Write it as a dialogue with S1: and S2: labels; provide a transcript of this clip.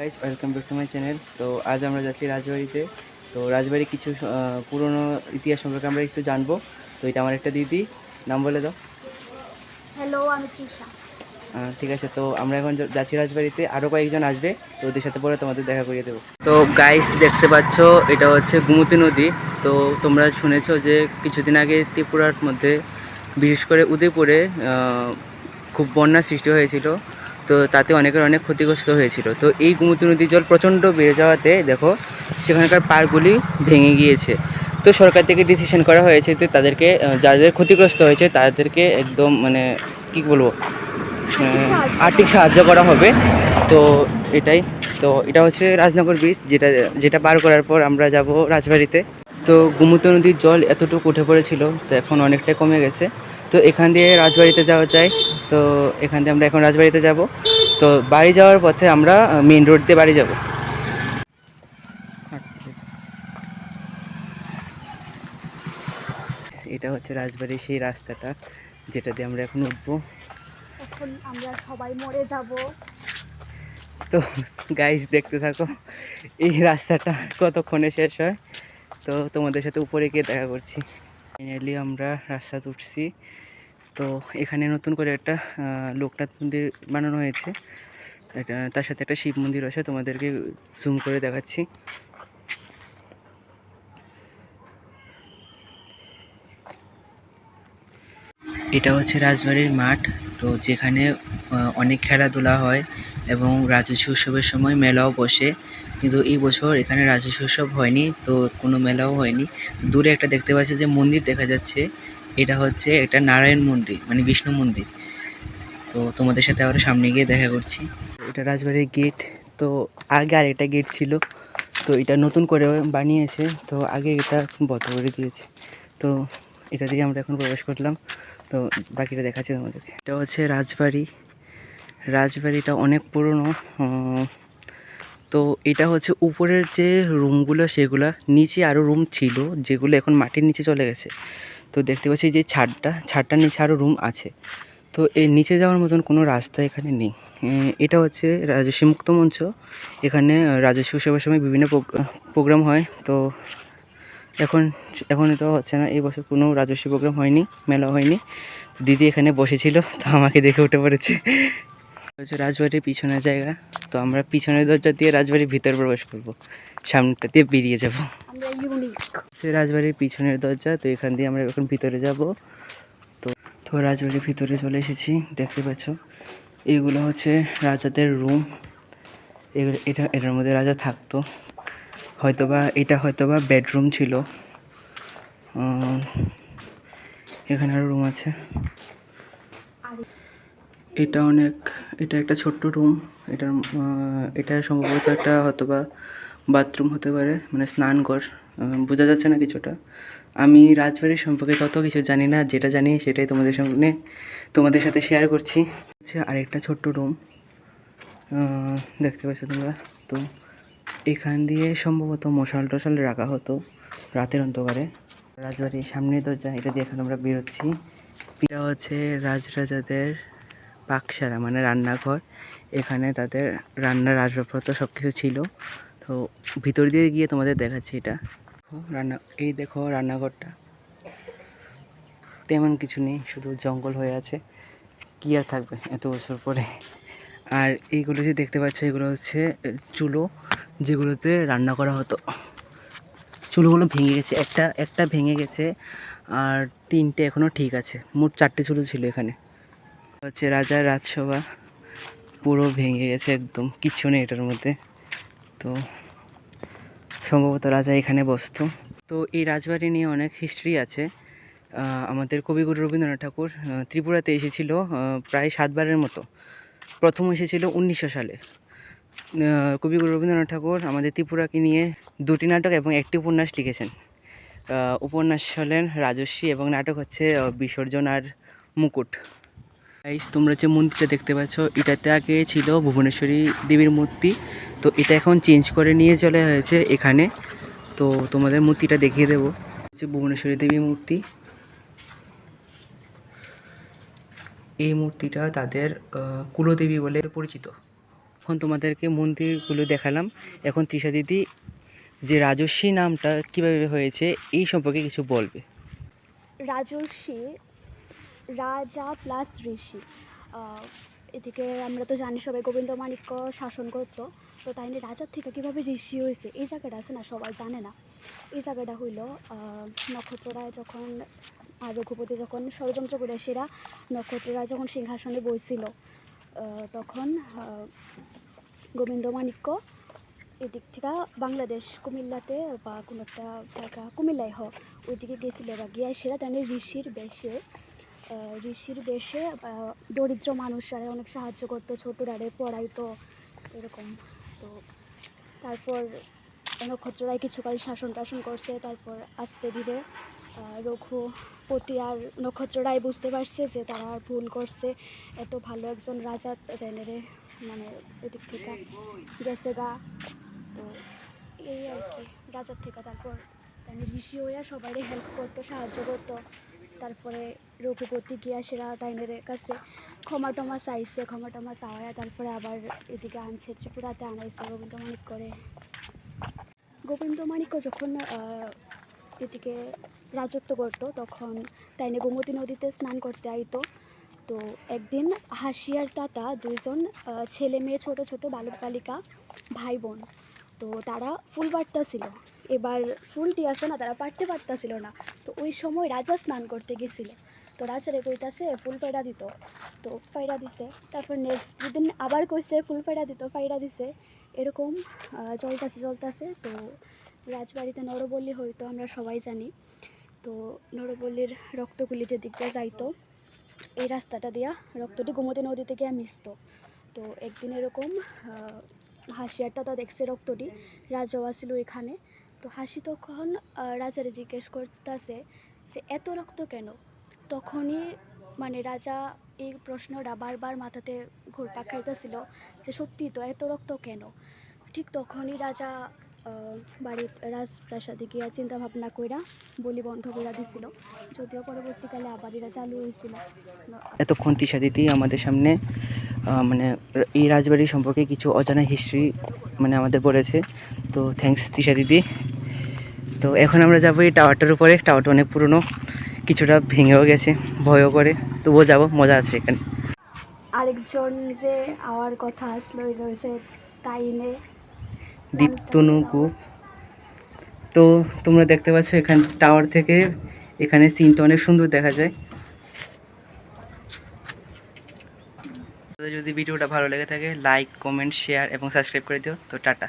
S1: Guys welcome back to my channel তো আজ আমরা যাচ্ছি রাজবাড়িতে। তো রাজবাড়ি কিছু পুরনো ইতিহাস সম্পর্কে আমরা একটু জানব। তো এটা আমার একটা দিদি। নাম বলে দাও।
S2: হ্যালো আমি তৃষা।
S1: ঠিক আছে তো আমরা এখন যাচ্ছি রাজবাড়িতে। আরও কয়েকজন আসবে। তো ওদের সাথে পরে তোমাদের দেখা করিয়ে দেবো। তো গাইস দেখতে পাচ্ছ এটা হচ্ছে গুমতি নদী। তো তোমরা শুনেছো যে কিছুদিন আগে ত্রিপুরার মধ্যে বিশেষ করে উদয়পুরে খুব বন্যার সৃষ্টি হয়েছিল। তো তাতে অনেকের অনেক ক্ষতিগ্রস্ত হয়েছিল। তো এই গুমতি নদীর জল প্রচণ্ড বেড়ে যাওয়াতে দেখো সেখানকার পাড়গুলি ভেঙে গিয়েছে। তো সরকার থেকে ডিসিশন করা হয়েছে যে তাদেরকে যাদের ক্ষতিগ্রস্ত হয়েছে তাদেরকে একদম মানে কি বলব আর্থিক সাহায্য করা হবে। তো এটাই, তো এটা হচ্ছে রাজনগর ব্রিজ যেটা যেটা পার করার পর আমরা যাব রাজবাড়িতে। তো গুমুত নদীর জল এতটুকু উঠে পড়েছিল, তো এখন অনেকটাই কমে গেছে। তো এখান দিয়ে রাজবাড়িতে যাওয়া যায়। তো এখান দিয়ে আমরা এখন রাজবাড়িতে যাব। তো বাড়ি যাওয়ার পথে আমরা মেন রোড দিয়ে বাড়ি যাব। এটা হচ্ছে রাজবাড়ির সেই রাস্তাটা যেটা দিয়ে আমরা এখন উঠবো।
S2: এখন আমরা সবাই মরে যাব।
S1: তো গাইস দেখতে থাকো এই রাস্তাটা কতক্ষণে শেষ হয়। তো তোমাদের সাথে উপরে গিয়ে দেখা করছি। ফাইনালি আমরা রাস্তাতে উঠছি। তো এখানে নতুন করে একটা লোকনাথ মন্দির বানানো হয়েছে। তার সাথে একটা শিব মন্দির আছে তোমাদেরকে জুম করে দেখাচ্ছি। এটা হচ্ছে রাজবাড়ির মাঠ, তো যেখানে অনেক খেলাধুলা হয় এবং রাজস্ব উৎসবের সময় মেলাও বসে। কিন্তু এই বছর এখানে রাজস্ব উৎসব হয়নি, তো কোনো মেলাও হয়নি। তো দূরে একটা দেখতে পাচ্ছি যে মন্দির দেখা যাচ্ছে। এটা হচ্ছে এটা নারায়ণ মন্দির মানে বিষ্ণু মন্দির। তো তোমাদের সাথে আবার সামনে গিয়ে দেখা করছি। এটা রাজবাড়ির গেট, তো আগে আরেকটা গেট ছিল, তো এটা নতুন করে বানিয়েছে, তো আগে এটা বন্ধ করে দিয়েছে। তো এটা দিয়ে আমরা এখন প্রবেশ করলাম, তো বাকিটা দেখাচ্ছি তোমাদেরকে। এটা হচ্ছে রাজবাড়ি, রাজবাড়িটা অনেক পুরনো তো এটা হচ্ছে উপরের যে রুমগুলো, সেগুলো, নিচে আরও রুম ছিল, যেগুলো এখন মাটির নিচে চলে গেছে। তো দেখতে পাচ্ছি যে ছাদটা, ছাদটার নিচে আরও রুম আছে। তো এই নিচে যাওয়ার মতন কোনো রাস্তা এখানে নেই। এটা হচ্ছে রাজস্বী মুক্ত মঞ্চ। এখানে রাজস্বী উৎসবের সময় বিভিন্ন প্রোগ্রাম হয়। তো এখন এখন এটা হচ্ছে না, এই বছর কোনো রাজস্বী প্রোগ্রাম হয়নি, মেলা হয়নি। দিদি এখানে বসেছিল, তো আমাকে দেখে উঠে পড়েছে। হচ্ছে রাজবাড়ির পিছনের জায়গা। তো আমরা পিছনের দরজা দিয়ে রাজবাড়ির ভিতর প্রবেশ করব। সামনেটা দিয়ে বেরিয়ে যাব। সে রাজবাড়ির পিছনের দরজা তো এখান দিয়ে আমরা এখন ভিতরে যাব। তো তো রাজবাড়ির ভিতরে চলে এসেছি দেখতে পাচ্ছ? এগুলো হচ্ছে রাজাদের রুম এগুলো এটা এটার মধ্যে রাজা থাকতো। হয়তোবা এটা হয়তোবা বেডরুম ছিল। এখানে আরও রুম আছে। এটা অনেক, এটা একটা ছোট্ট রুম এটার এটা সম্ভবত একটা হয়তোবা বাথরুম হতে পারে মানে স্নানঘর বোঝা যাচ্ছে না কিছুটা। আমি রাজবাড়ির সম্পর্কে তত কিছু জানি না, যেটা জানি সেটাই তোমাদের সামনে, তোমাদের সাথে শেয়ার করছি। হচ্ছে আরেকটা ছোট্ট রুম দেখতে পাচ্ছ তোমরা? তো এখান দিয়ে সম্ভবত মশাল টশাল রাখা হতো রাতের অন্ধকারে। রাজবাড়ির সামনে দরজা, এটা দিয়ে এখন আমরা বেরোচ্ছি। এটা হচ্ছে রাজরাজাদের পাকশালা মানে রান্নাঘর। এখানে তাদের রান্নার আসবাবপত্র সব কিছু ছিল। তো ভিতর দিয়ে গিয়ে তোমাদের দেখাচ্ছি এটা। রান্না, এই দেখো রান্নাঘরটা। তেমন কিছু নেই, শুধু জঙ্গল হয়ে আছে। কি আর থাকবে এত বছর পরে? আর এইগুলো যে দেখতে পাচ্ছ, এগুলো হচ্ছে চুলো, যেগুলোতে রান্না করা হতো। চুলোগুলো ভেঙে গেছে। একটা একটা ভেঙে গেছে, আর তিনটে এখনও ঠিক আছে। মোট চারটে চুলো ছিল এখানে। হচ্ছে রাজার রাজসভা। পুরো ভেঙে গেছে একদম, কিচ্ছু নেই এটার মধ্যে। তো সম্ভবত রাজা এখানে বসত। তো এই রাজবাড়ি নিয়ে অনেক হিস্ট্রি আছে। আমাদের কবিগুরু রবীন্দ্রনাথ ঠাকুর ত্রিপুরাতে এসেছিল প্রায় সাতবারের মতো। প্রথম এসেছিল উনিশশো সালে। কবিগুরু রবীন্দ্রনাথ ঠাকুর আমাদের ত্রিপুরাকে নিয়ে দুটি নাটক এবং একটি উপন্যাস লিখেছেন। উপন্যাস হলেন রাজস্বী এবং নাটক হচ্ছে বিসর্জন আর মুকুট। গাইস তোমরা যে মন্দিরটা দেখতে পাচ্ছ, এটাতে আগে ছিল ভুবনেশ্বরী দেবীর মূর্তি। তো এটা এখন চেঞ্জ করে নিয়ে চলে হয়েছে এখানে। তো তোমাদের মূর্তিটা দেখিয়ে দেবো। হচ্ছে ভুবনেশ্বরী দেবীর মূর্তি। এই মূর্তিটা তাদের কুলদেবী বলে পরিচিত। এতক্ষণ তোমাদেরকে মন্দিরগুলো দেখালাম। এখন তৃষা দিদি যে রাজস্বী নামটা কীভাবে হয়েছে, এই সম্পর্কে কিছু বলবে।
S2: রাজর্ষি রাজা প্লাস ঋষি। এদিকে আমরা তো জানি সবাই গোবিন্দ মাণিক্য শাসন করতো তো তাই রাজার থেকে কীভাবে ঋষি হয়েছে এই জায়গাটা আছে না সবাই জানে না। এই জায়গাটা হইল নক্ষত্ররায় যখন আর রঘুপতি যখন ষড়যন্ত্র করে সেরা নক্ষত্ররায় যখন সিংহাসনে বইছিল তখন আহ, গোবিন্দ মাণিক্য এদিক থেকে বাংলাদেশ কুমিল্লাতে বা কোনো একটা জায়গা কুমিল্লায় হোক ওইদিকে গেছিল বা গিয়ে সেরা তাহলে ঋষির বেশে ঋষির বেশে দরিদ্র মানুষরা অনেক সাহায্য করতো, ছোটরারে পড়াইতো, এরকম। তো তারপর নক্ষত্ররায় কিছুকাল শাসন টাসন করছে, তারপর আস্তে ধীরে রঘুপতি আর নক্ষত্ররায় বুঝতে পারছে যে তারা আর ভুল করছে। এত ভালো একজন রাজা তাদের মানে এদিক থেকে গেছে গা। তো এই আর কি, রাজার থেকে তারপর ঋষি হইয়া সবাই হেল্প করতো, সাহায্য করতো। তারপরে রঘুপতি গিয়া সেরা তাইনের কাছে ক্ষমা টমা চাইছে, ক্ষমা টমা চাওয়া তারপরে আবার এদিকে আনছে, ত্রিপুরাতে আনাইছে গোবিন্দ মাণিক করে গোবিন্দ মাণিক্য যখন এদিকে রাজত্ব করতো, তখন তাইনে গোমতী নদীতে স্নান করতে আইতো। তো একদিন হাসিয়ার তাতা দুইজন ছেলে মেয়ে ছোট ছোট বালক বালিকা ভাই বোন, তো তারা ফুল পাড়তেছিল এবার ফুলটি আছে না তারা পারতে পারতেছিল না। তো ওই সময় রাজা স্নান করতে গেছিল। তো রাজারে কইতাছে ফুল পায়রা দিত। তো পায়রা দিছে। তারপর নেক্সট দিন আবার কইছে ফুল পায়রা দিত পায়রা দিছে। এরকম চলতেছে চলতেছে। তো রাজবাড়িতে নরবল্লী হইতো আমরা সবাই জানি। তো নরবল্লীর রক্তগুলি যে দিক দিয়ে যাইতো এই রাস্তাটা দিয়া রক্তটি গোমতী নদীতে গিয়ে মিশত। তো একদিন এরকম আহ, হাসি আর তাতা দেখছে রক্তটি। রাজাও আসছিল এখানে। তো হাসি তখন রাজারে জিজ্ঞেস করতেছে যে, এত রক্ত কেন? তখনই মানে রাজা এই প্রশ্নটা বারবার মাথাতে ঘুরপাক খাইতেছিল যে, সত্যি তো এত রক্ত কেন? ঠিক তখনই রাজা বাড়ির রাজপ্রাসাদে গিয়া চিন্তা ভাবনা কইরা বলি বন্ধ করে দিছিল। যদিও পরবর্তীকালে আবার এরা চালু হয়েছিল
S1: এতক্ষণ তৃষা দিদি আমাদের সামনে মানে এই রাজবাড়ি সম্পর্কে কিছু অজানা হিস্ট্রি মানে আমাদের বলেছে। তো থ্যাঙ্কস তৃষা দিদি। তো এখন আমরা যাব এই টাওয়ারটার উপরে। টাওয়ারটা অনেক পুরনো কিছুটা ভেঙেও গেছে ভয়ও করে। তবুও যাব মজা আছে এখানে।
S2: আরেকজন যে আওয়ার কথা আসলো হয়েছে তাইনে
S1: দীপ্তনু গুপ তো তোমরা দেখতে পাচ্ছ এখান টাওয়ার থেকে এখানে সিনটা অনেক সুন্দর দেখা যায়। যদি ভিডিওটা ভালো লেগে থাকে লাইক কমেন্ট শেয়ার এবং সাবস্ক্রাইব করে দিও। তো টাটা।